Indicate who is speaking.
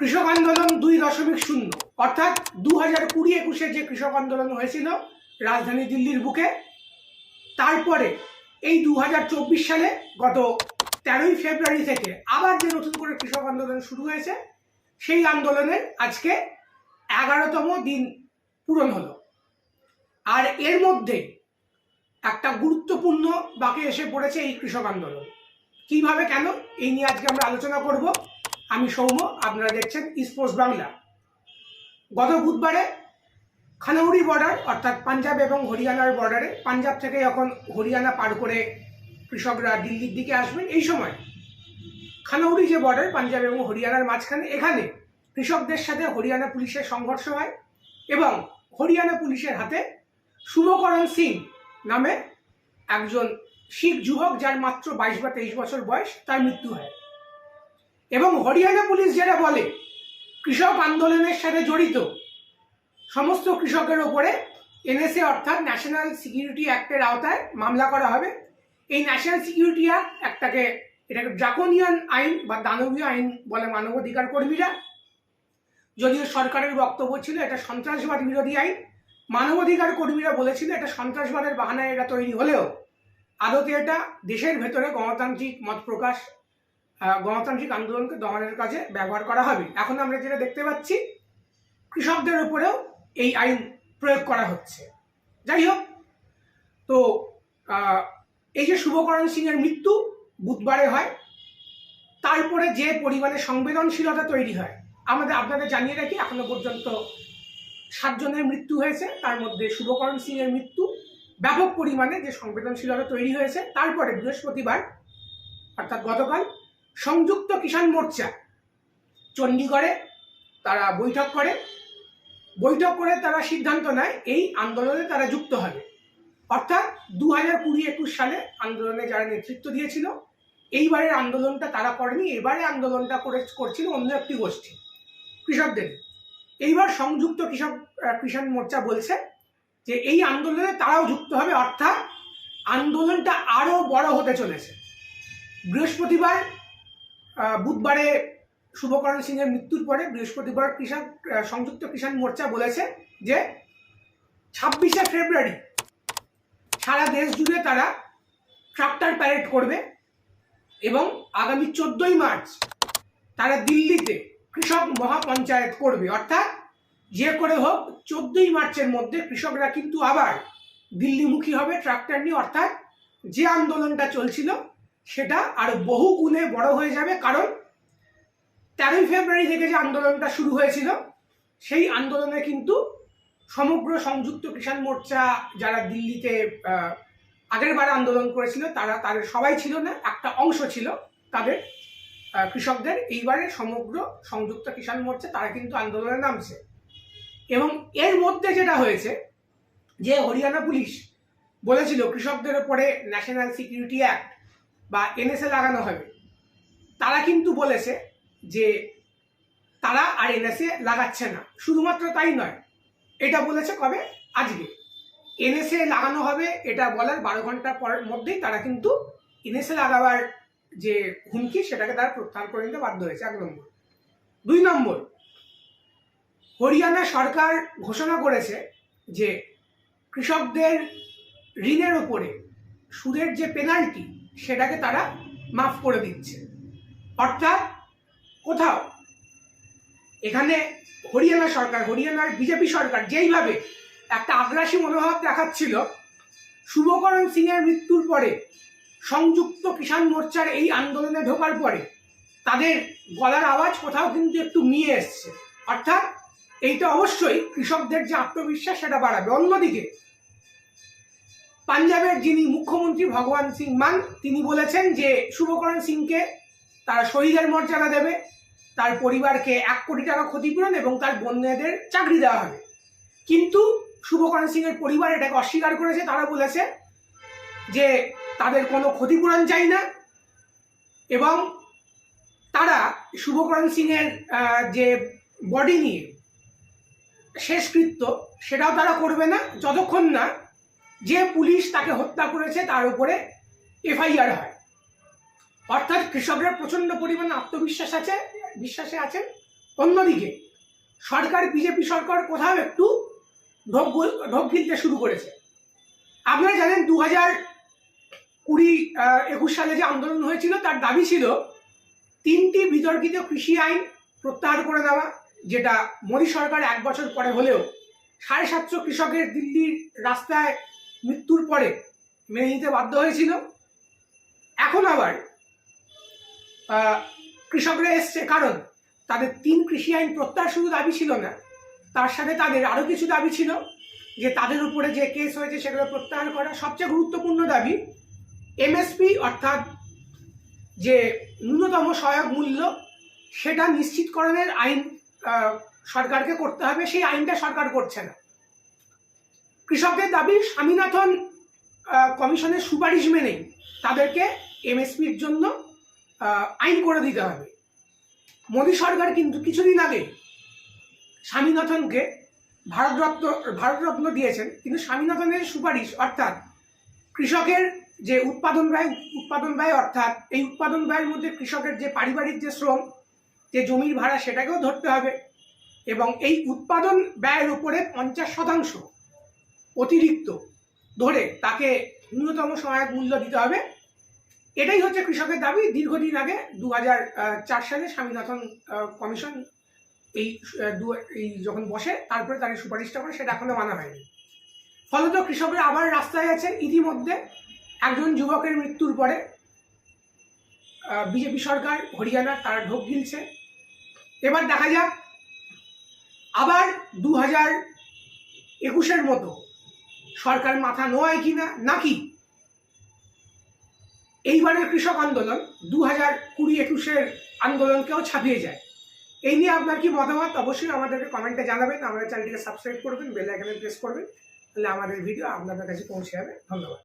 Speaker 1: কৃষক আন্দোলন দুই দশমিক শূন্য। অর্থাৎ দু হাজার কুড়ি একুশে যে কৃষক আন্দোলন হয়েছিল রাজধানী দিল্লির বুকে, তারপরে এই দু হাজার চব্বিশ সালে গত তেরোই ফেব্রুয়ারি থেকে আবার যে নতুন করে কৃষক আন্দোলন শুরু হয়েছে, সেই আন্দোলনের আজকে এগারোতম দিন পূরণ হলো। আর এর মধ্যে একটা গুরুত্বপূর্ণ বাকি এসে পড়েছে এই কৃষক আন্দোলন। কীভাবে, কেন, এই নিয়ে আজকে আমরা আলোচনা করব। আমি সৌম্য, আপনারা দেখছেন স্পোর্টস বাংলা গত বুধবারে খানাউড়ি বর্ডার অর্থাৎ পাঞ্জাব এবং হরিয়ানার বর্ডারে পাঞ্জাব থেকে যখন হরিয়ানা পার করে কৃষকরা দিল্লির দিকে আসবেন। এই সময় খানাউড়ি যে বর্ডার পাঞ্জাব এবং হরিয়ানার মাঝখানে, এখানে কৃষকদের সাথে হরিয়ানা পুলিশের সংঘর্ষ হয় এবং হরিয়ানা পুলিশের হাতে শুভকরণ সিং নামে একজন শিখ যুবক, যার মাত্র বাইশ বা তেইশ বছর বয়স, তার মৃত্যু হয়। এবং হরিয়ানা পুলিশ যেটা বলে, কৃষক আন্দোলনের সাথে জড়িত। সমস্ত কৃষকের ওপরে এনএসএ অর্থাৎ ন্যাশনাল সিকিউরিটি অ্যাক্টের আওতায় মামলা করা হবে। এই ন্যাশনাল সিকিউরিটি অ্যাক্ট একটাকে এটাকে ড্রাকোনিয়ান আইন বা দানবীয় আইন বলে মানবাধিকার কর্মীরা, যদিও সরকারের বক্তব্য ছিল এটা সন্ত্রাসবাদ বিরোধী আইন, মানবাধিকার কর্মীরা বলেছিল এটা সন্ত্রাসবাদের বাহানায় এটা তৈরি হলেও আদতে এটা দেশের ভেতরে গণতান্ত্রিক মত প্রকাশ গণতান্ত্রিক আন্দোলনকে দমনের কাজে ব্যবহার করা হবে। এখন আমরা যেটা দেখতে পাচ্ছি, কৃষকদের উপরেও এই আইন প্রয়োগ করা হচ্ছে। যাই হোক, তো এই যে শুভকরণ সিং এর মৃত্যু বুধবারে হয়, তারপরে যে পরিমাণে সংবেদনশীলতা তৈরি হয়, আমাদের আপনাদের জানিয়ে রাখি, এখনও পর্যন্ত সাতজনের মৃত্যু হয়েছে, তার মধ্যে শুভকরণ সিং এর মৃত্যু ব্যাপক পরিমাণে যে সংবেদনশীলতা তৈরি হয়েছে, তারপরে বৃহস্পতিবার, অর্থাৎ গতকাল সংযুক্ত কিষাণ মোর্চা। চণ্ডীগড়ে তারা বৈঠক করে। বৈঠক করে তারা সিদ্ধান্ত নেয়, এই আন্দোলনে তারা যুক্ত হবে। অর্থাৎ দু হাজার কুড়ি একুশ সালে আন্দোলনে যারা নেতৃত্ব দিয়েছিল, এইবারের আন্দোলনটা তারা করেনি, এবারে আন্দোলনটা করে করছিল অন্য একটি গোষ্ঠী, কৃষকদের। এইবার সংযুক্ত কৃষক কিষাণ মোর্চা বলছে যে এই আন্দোলনে তারাও যুক্ত হবে, অর্থাৎ আন্দোলনটা আরও বড় হতে চলেছে। বৃহস্পতিবার বুধবারে শুভকরণ সিং এর মৃত্যুর পরে বৃহস্পতিবার কৃষক সংযুক্ত কিষাণ মোর্চা বলেছে যে ছাব্বিশে ফেব্রুয়ারি সারা দেশ জুড়ে তারা ট্রাক্টর প্যারেড করবে এবং আগামী চোদ্দই মার্চ তারা দিল্লিতে কৃষক মহাপঞ্চায়েত করবে। অর্থাৎ যে করে হোক চোদ্দই মার্চের মধ্যে কৃষকরা কিন্তু আবার দিল্লিমুখী হবে ট্রাক্টর নিয়ে। অর্থাৎ যে আন্দোলনটা চলছিল সেটা আরও বহু গুণে বড় হয়ে যাবে, কারণ তেরোই ফেব্রুয়ারি থেকে যে আন্দোলনটা শুরু হয়েছিল, সেই আন্দোলনে কিন্তু সমগ্র সংযুক্ত কিষাণ মোর্চা যারা দিল্লিতে আগের বার আন্দোলন করেছিল, তারা তাদের সবাই ছিল না, একটা অংশ ছিল তাদের কৃষকদের। এইবারে সমগ্র সংযুক্ত কিষাণ মোর্চা, তারা কিন্তু আন্দোলনে নামছে। এবং এর মধ্যে যেটা হয়েছে, যে হরিয়ানা পুলিশ বলেছিল, কৃষকদের উপরে ন্যাশনাল সিকিউরিটি অ্যাক্ট বা এনএসএ লাগানো হবে। তারা কিন্তু বলেছে যে তারা আর এনএসএ লাগাচ্ছে না। শুধুমাত্র তাই নয়, এটা বলেছে কবে? আজকে। এনএসএ লাগানো হবে, এটা বলার বারো ঘণ্টা পর মধ্যেই তারা কিন্তু এনএসএ লাগাবার যে হুমকি, সেটাকে তারা প্রত্যাহার করে নিতে বাধ্য হয়েছে। এক নম্বর। দুই নম্বর, হরিয়ানা সরকার ঘোষণা করেছে যে কৃষকদের ঋণের ওপরে সুদের যে পেনাল্টি সেটাকে তারা মাফ করে দিচ্ছে। অর্থাৎ কোথাও এখানে হরিয়ানা সরকার, হরিয়ানার বিজেপি সরকার যেইভাবে একটা আগ্রাসী মনোভাব দেখাচ্ছিল, শুভকরণ সিং এর মৃত্যুর পরে সংযুক্ত কিষাণ মোর্চার এই আন্দোলনে ঢোকার পরে তাদের গলার আওয়াজ কোথাও কিন্তু একটু মিয়ে এসছে। অর্থাৎ এইটা অবশ্যই কৃষকদের যে আত্মবিশ্বাস সেটা বাড়াবে। অন্যদিকে পাঞ্জাবের যিনি মুখ্যমন্ত্রী ভগবান সিং মান তিনি বলেছেন যে শুভকরণ সিংকে তারা শহীদের মর্যাদা দেবে, তার পরিবারকে এক কোটি টাকা ক্ষতিপূরণ এবং তার বন্যাদের চাকরি দেওয়া হবে। কিন্তু শুভকরণ সিং এর পরিবার এটাকে অস্বীকার করেছে, তারা বলেছে যে তাদের কোনো ক্ষতিপূরণ চাই না এবং তারা শুভকরণ সিং এর যে বডি নিয়ে শেষকৃত্য, সেটাও তারা করবে না, যতক্ষণ না যে পুলিশ তাকে হত্যা করেছে তার উপরে এফআইআর হয়। অর্থাৎ কৃষকরা প্রচণ্ড পরিমাণে আত্মবিশ্বাস আছে, বিশ্বাসে আছেন। অন্যদিকে, সরকার, বিজেপি সরকার কোথাও একটু ঢোক ঢোক গিলতে শুরু করেছে। আপনারা জানেন দু হাজার কুড়ি একুশ সালে যে আন্দোলন হয়েছিল, তার দাবি ছিল তিনটি বিতর্কিত কৃষি আইন প্রত্যাহার করে দেওয়া, যেটা মোদী সরকার এক বছর পরে হলেও সাড়ে সাতশো কৃষকের দিল্লির রাস্তায় মৃত্যুর পরে মেনে নিতে বাধ্য হয়েছিল। এখন আবার কৃষকরা এসছে কারণ তাদের তিন কৃষি আইন প্রত্যাহার শুধু দাবি ছিল না, তার সাথে তাদের আরও কিছু দাবি ছিল যে তাদের উপরে যে কেস হয়েছে সেগুলো প্রত্যাহার করা সবচেয়ে গুরুত্বপূর্ণ দাবি এমএসপি অর্থাৎ যে ন্যূনতম সহায়ক মূল্য, সেটা নিশ্চিতকরণের আইন সরকারকে করতে হবে। সেই আইনটা সরকার করছে না। কৃষকদের দাবি স্বামীনাথন কমিশনের সুপারিশ মেনে তাদেরকে এমএসপির জন্য আইন করে দিতে হবে। মোদী সরকার কিন্তু কিছুদিন আগে স্বামীনাথনকে ভারতরত্ন ভারতরত্ন দিয়েছেন। কিন্তু স্বামীনাথনের সুপারিশ অর্থাৎ কৃষকের যে উৎপাদন ব্যয় উৎপাদন ব্যয় অর্থাৎ এই উৎপাদন ব্যয়ের মধ্যে কৃষকের যে পারিবারিক যে শ্রম, যে জমির ভাড়া সেটাকেও ধরতে হবে এবং এই উৎপাদন ব্যয়ের উপরে পঞ্চাশ শতাংশ অতিরিক্ত। ধরে তাকে ন্যূনতম সহায়ক মূল্য দিতে হবে। এটাই হচ্ছে কৃষকের দাবি। দীর্ঘদিন আগে দু চার সালে স্বামীনাথন কমিশন এই এই যখন বসে, তারপরে তার এই সুপারিশটা করে, সেটা এখনও মানা হয়নি। ফলত কৃষকরা আবার রাস্তায় আছে। ইতিমধ্যে একজন যুবকের মৃত্যুর পরে বিজেপি সরকার হরিয়ানা তারা ঢোক গিলছে। এবার দেখা যাক, আবার দু হাজার একুশের মতো সরকার মাথা নোয়ায় কিনা, নাকি? এইবারের কৃষক আন্দোলন দু হাজার কুড়ি একুশের আন্দোলনকেও ছাপিয়ে যায়। এই নিয়ে আপনার কি মতামত? অবশ্যই আমাদেরকে কমেন্টে জানাবেন। আমাদের চ্যানেলটিকে সাবস্ক্রাইব করবেন, বেল আইকনে প্রেস করবেন, তাহলে আমাদের ভিডিও আপনাদের কাছে পৌঁছে যাবে। ধন্যবাদ।